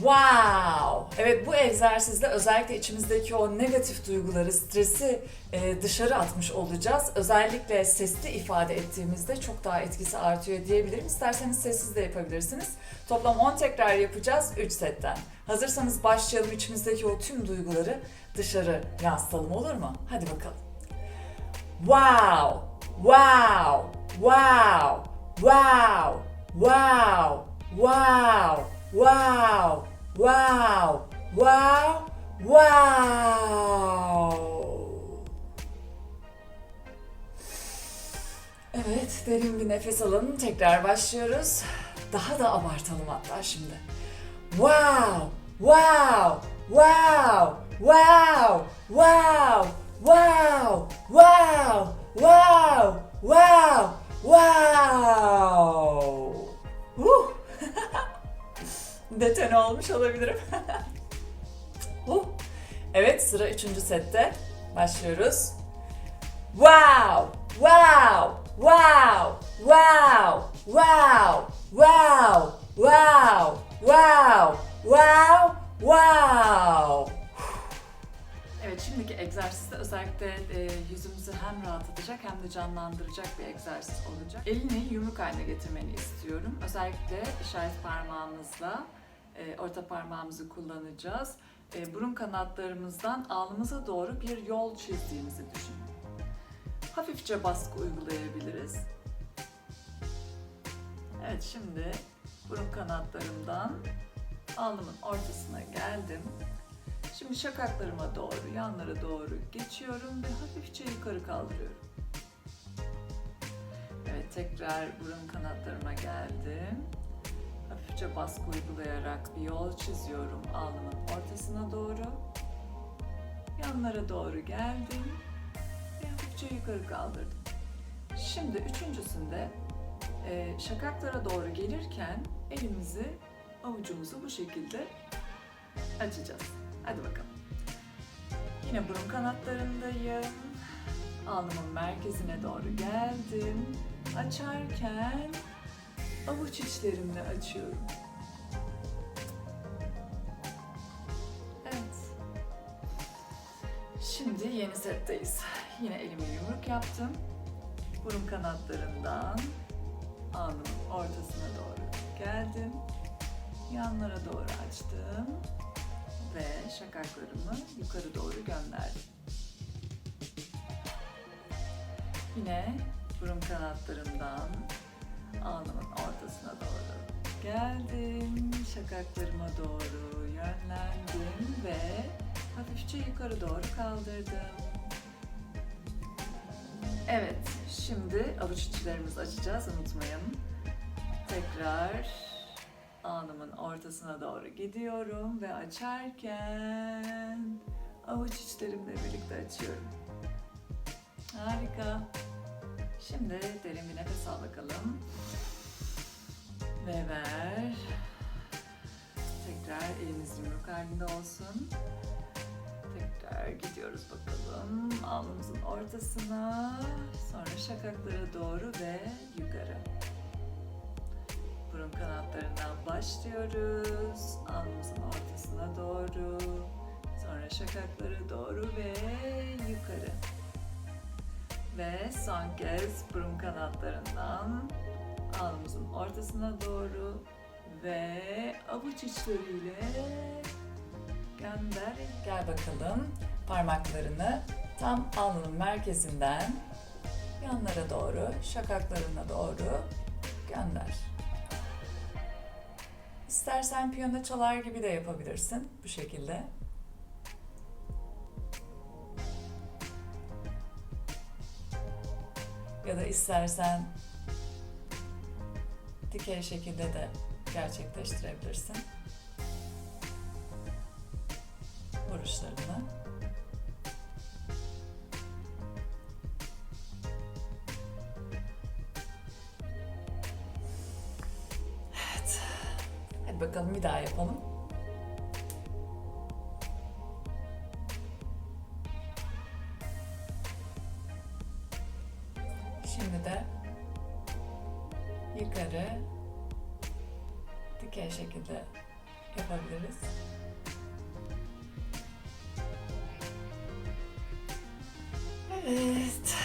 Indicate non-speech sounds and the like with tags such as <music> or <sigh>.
Wow! Evet bu egzersizde özellikle içimizdeki o negatif duyguları, stresi e, dışarı atmış olacağız. Özellikle sesli ifade ettiğimizde çok daha etkisi artıyor diyebilirim. İsterseniz sessiz de yapabilirsiniz. Toplam 10 tekrar yapacağız 3 setten. Hazırsanız başlayalım içimizdeki o tüm duyguları dışarı yansıtalım olur mu? Hadi bakalım. Wow! Wow! Wow! Wow! Wow! Wow! Wow! Wow! Wow! Wow! Evet, derin bir nefes alın. Tekrar başlıyoruz. Daha da abartalım hatta şimdi. Wow! Wow! Wow! Wow! Wow! Wow! Wow! Wow! Wow! Wow! Detone olmuş olabilirim. <laughs> Evet, sıra üçüncü sette. Başlıyoruz. Wow! Wow! Wow! Wow! Wow! Wow! Wow! Wow! Wow! Wow! Evet şimdiki egzersizde özellikle e, yüzümüzü hem rahatlatacak hem de canlandıracak bir egzersiz olacak. Elini yumruk haline getirmeni istiyorum. Özellikle işaret parmağımızla e, orta parmağımızı kullanacağız. E, burun kanatlarımızdan alnımıza doğru bir yol çizdiğimizi düşünün. Hafifçe baskı uygulayabiliriz. Evet şimdi burun kanatlarımdan alnımın ortasına geldim. Şimdi şakaklarıma doğru, yanlara doğru geçiyorum ve hafifçe yukarı kaldırıyorum. Evet, tekrar burun kanatlarıma geldim. Hafifçe baskı uygulayarak bir yol çiziyorum alnımın ortasına doğru. Yanlara doğru geldim ve hafifçe yukarı kaldırdım. Şimdi üçüncüsünde e, şakaklara doğru gelirken elimizi, avucumuzu bu şekilde açacağız. Hadi bakalım. Yine burun kanatlarındayım. Alnımın merkezine doğru geldim. Açarken avuç içlerimle açıyorum. Evet. Şimdi yeni setteyiz. Yine elimi yumruk yaptım. Burun kanatlarından alnımın ortasına doğru geldim. Yanlara doğru açtım ve şakaklarımı yukarı doğru gönderdim. Yine burun kanatlarımdan alnımın ortasına doğru geldim. Şakaklarıma doğru yönlendim ve hafifçe yukarı doğru kaldırdım. Evet, şimdi avuç içlerimizi açacağız unutmayın. Tekrar alnımın ortasına doğru gidiyorum ve açarken avuç içlerimle birlikte açıyorum. Harika. Şimdi derin bir nefes al bakalım. Ve ver. Tekrar elimiz yumruk halinde olsun. Tekrar gidiyoruz bakalım. Alnımızın ortasına, sonra şakaklara doğru ve yukarı. Burun kanatlarından başlıyoruz. Alnımızın ortasına doğru. Sonra şakaklara doğru ve yukarı. Ve son kez burun kanatlarından alnımızın ortasına doğru ve avuç içleriyle gönder. Gel bakalım parmaklarını tam alnının merkezinden yanlara doğru, şakaklarına doğru gönder. İstersen piyano çalar gibi de yapabilirsin bu şekilde. Ya da istersen dikey şekilde de gerçekleştirebilirsin. Vuruşlarını. Evet. Hadi bakalım bir daha yapalım. Şimdi de yukarı dikey şekilde yapabiliriz. Evet.